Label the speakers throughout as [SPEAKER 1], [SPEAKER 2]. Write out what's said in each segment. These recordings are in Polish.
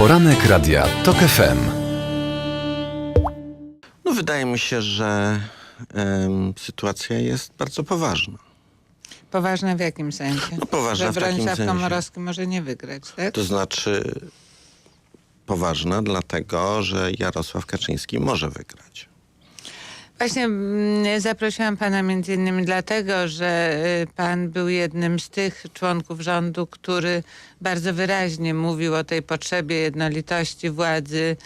[SPEAKER 1] Poranek Radia TOK FM.
[SPEAKER 2] No wydaje mi się, że sytuacja jest bardzo poważna.
[SPEAKER 3] Poważne w jakim sensie?
[SPEAKER 2] No, poważna
[SPEAKER 3] Że
[SPEAKER 2] w takim
[SPEAKER 3] Bronisław
[SPEAKER 2] sensie.
[SPEAKER 3] Komorowski może nie wygrać, tak?
[SPEAKER 2] To znaczy poważna dlatego, że Jarosław Kaczyński może wygrać.
[SPEAKER 3] Właśnie mm, zaprosiłam pana między innymi dlatego, że y, pan był jednym z tych członków rządu, który bardzo wyraźnie mówił o tej potrzebie jednolitości władzy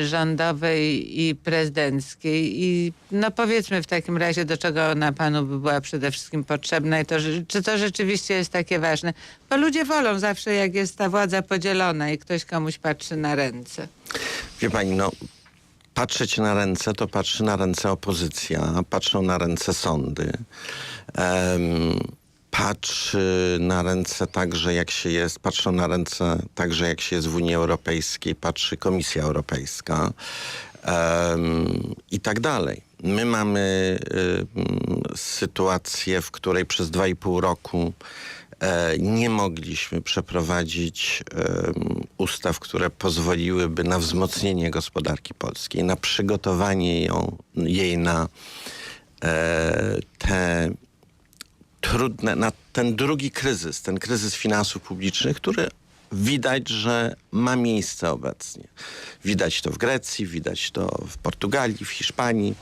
[SPEAKER 3] y, rządowej i prezydenckiej. I no powiedzmy w takim razie, do czego ona panu by była przede wszystkim potrzebna i to, czy to rzeczywiście jest takie ważne. Bo ludzie wolą zawsze, jak jest ta władza podzielona i ktoś komuś patrzy na ręce.
[SPEAKER 2] Wie pani, no patrzeć na ręce, to patrzy na ręce opozycja, patrzą na ręce sądy. Em, patrzy na ręce także jak się jest, patrzą na ręce także jak się jest w Unii Europejskiej, patrzy Komisja Europejska em, i tak dalej. My mamy sytuację, w której przez dwa i pół roku nie mogliśmy przeprowadzić ustaw, które pozwoliłyby na wzmocnienie gospodarki polskiej, na przygotowanie ją, jej na e, te trudne, na ten drugi kryzys, ten kryzys finansów publicznych, który widać, że ma miejsce obecnie. Widać to w Grecji, widać to w Portugalii, w Hiszpanii.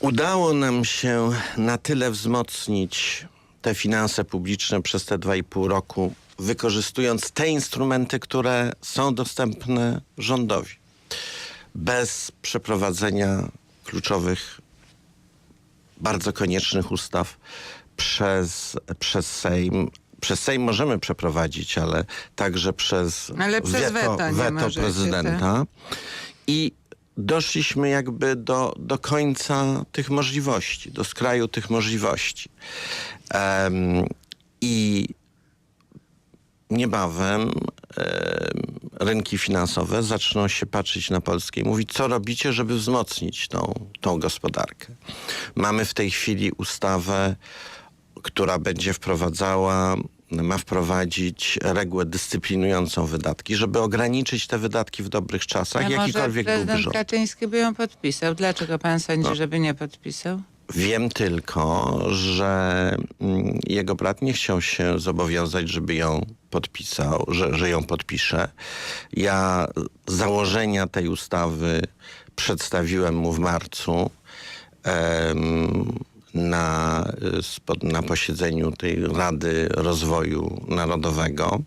[SPEAKER 2] Udało nam się na tyle wzmocnić te finanse publiczne przez te dwa i pół roku, wykorzystując te instrumenty, które są dostępne rządowi. Bez przeprowadzenia kluczowych bardzo koniecznych ustaw przez, przez Sejm. Przez Sejm możemy przeprowadzić, ale także przez,
[SPEAKER 3] Ale przez weto
[SPEAKER 2] weto
[SPEAKER 3] możecie,
[SPEAKER 2] prezydenta. I doszliśmy jakby do, do końca tych możliwości, do skraju tych możliwości. Em, I niebawem em, rynki finansowe zaczną się patrzeć na Polskę i mówić, co robicie, żeby wzmocnić tą, tą gospodarkę. Mamy w tej chwili ustawę, która będzie wprowadzała, ma wprowadzić regułę dyscyplinującą wydatki, żeby ograniczyć te wydatki w dobrych czasach,
[SPEAKER 3] może
[SPEAKER 2] jakikolwiek byłby
[SPEAKER 3] prezydent
[SPEAKER 2] rząd.
[SPEAKER 3] Kaczyński by ją podpisał? Dlaczego pan sądzi,
[SPEAKER 2] No.
[SPEAKER 3] żeby nie podpisał?
[SPEAKER 2] Wiem tylko, że mm, jego brat nie chciał się zobowiązać, żeby ją podpisał, że, że ją podpisze. Ja założenia tej ustawy przedstawiłem mu w marcu em, na, y, na posiedzeniu tej Rady Rozwoju Narodowego.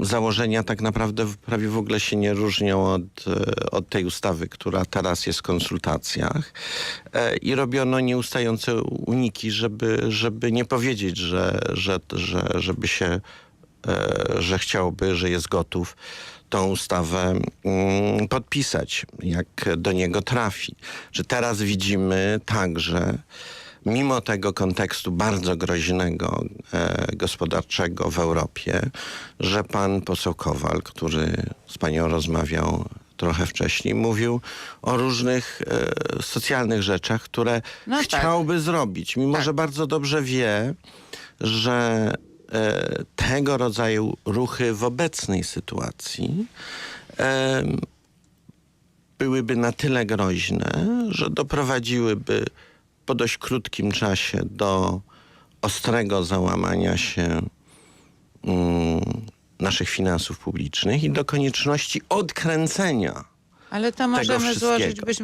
[SPEAKER 2] Założenia tak naprawdę prawie w ogóle się nie różnią od, e, od tej ustawy, która teraz jest w konsultacjach. E, I robiono nieustające uniki, żeby, żeby nie powiedzieć, że, że, że, żeby się, że chciałby, że jest gotów tą ustawę mm, podpisać, jak do niego trafi. Że teraz widzimy także mimo tego kontekstu bardzo groźnego e, gospodarczego w Europie, że pan poseł Kowal, który z panią rozmawiał trochę wcześniej, mówił o różnych e, socjalnych rzeczach, które
[SPEAKER 3] No tak.
[SPEAKER 2] chciałby zrobić, mimo
[SPEAKER 3] Tak.
[SPEAKER 2] że bardzo dobrze wie, że e, tego rodzaju ruchy w obecnej sytuacji em, byłyby na tyle groźne, że doprowadziłyby po dość krótkim czasie do ostrego załamania się mm, naszych finansów publicznych i do konieczności odkręcenia
[SPEAKER 3] Ale to możemy złożyć być